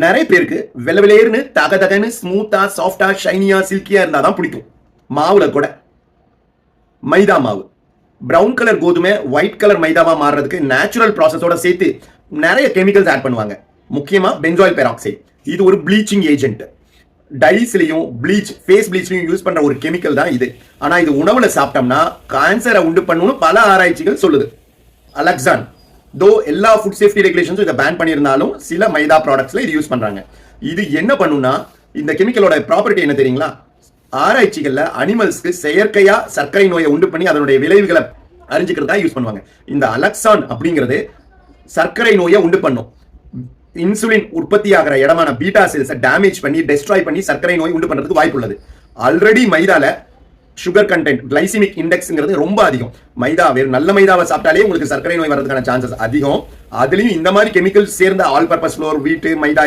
நிறைய பேருக்கு வெள்ள வெளியேறுன்னு தக தகன்னு ஸ்மூத்தா சாஃப்டா ஷைனியா சில்கியா இருந்தாதான் பிடிக்கும். மாவுல கூட. மைதா மாவு. ப்ரௌன் கலர் கோதுமை ஒயிட் கலர் மைதாவா மாறுறதுக்கு நேச்சுரல் ப்ராசஸோட சேர்த்து நிறைய கெமிக்கல்ஸ் ஆட் பண்ணுவாங்க. முக்கியமா பென்சாயில் பெராக்சைடு இது ஒரு ப்ளீச்சிங் ஏஜென்ட் டைஸ்லையும் ப்ளீச் ஃபேஸ் ப்ளீச்லையும் யூஸ் பண்ற ஒரு கெமிக்கல் தான் இது. ஆனா இது உணவுல சாப்பிட்டோம்னா கேன்சரை உண்டு பண்ணணும்னு பல ஆராய்ச்சிகள் சொல்லுது. அலெக்சான் தோ எல்லா ஃபுட் சேஃப்டி ரெகுலேஷன்ஸும் இதை பேன் பண்ணியிருந்தாலும் சில மைதா ப்ராடக்ட்ஸில் இது யூஸ் பண்ணுறாங்க இது என்ன பண்ணும்னா இந்த கெமிக்கலோட ப்ராப்பர்ட்டி என்ன தெரியுங்களா? ஆராய்ச்சிகளில் அனிமல்ஸ்க்கு செயற்கையாக சர்க்கரை நோயை உண்டு பண்ணி அதனுடைய விளைவுகளை அறிஞ்சுக்கிறதா யூஸ் பண்ணுவாங்க. இந்த அலெக்சான் அப்படிங்கிறது சர்க்கரை நோயை உண்டு பண்ணும். இன்சுலின் உற்பத்தி ஆகிற இடமான பீட்டா செல்ஸை டேமேஜ் பண்ணி டெஸ்ட்ராய் பண்ணி சர்க்கரை நோய் உண்டு பண்ணுறதுக்கு வாய்ப்பு உள்ளது ஆல்ரெடி மைதால சுகர் கண்டென்ட் கிளைசிமிக் இண்டெக்ஸ்ங்கிறது ரொம்ப அதிகம். மைதா வேறு நல்ல மைதாவை சாப்பிட்டாலே உங்களுக்கு சர்க்கரை நோய் வரதுக்கான சான்சஸ் அதிகம். அதுலயும் இந்த மாதிரி கெமிக்கல் சேர்ந்த ஆல் பர்பஸ் ஃப்ளோர் வீட்டு மைதா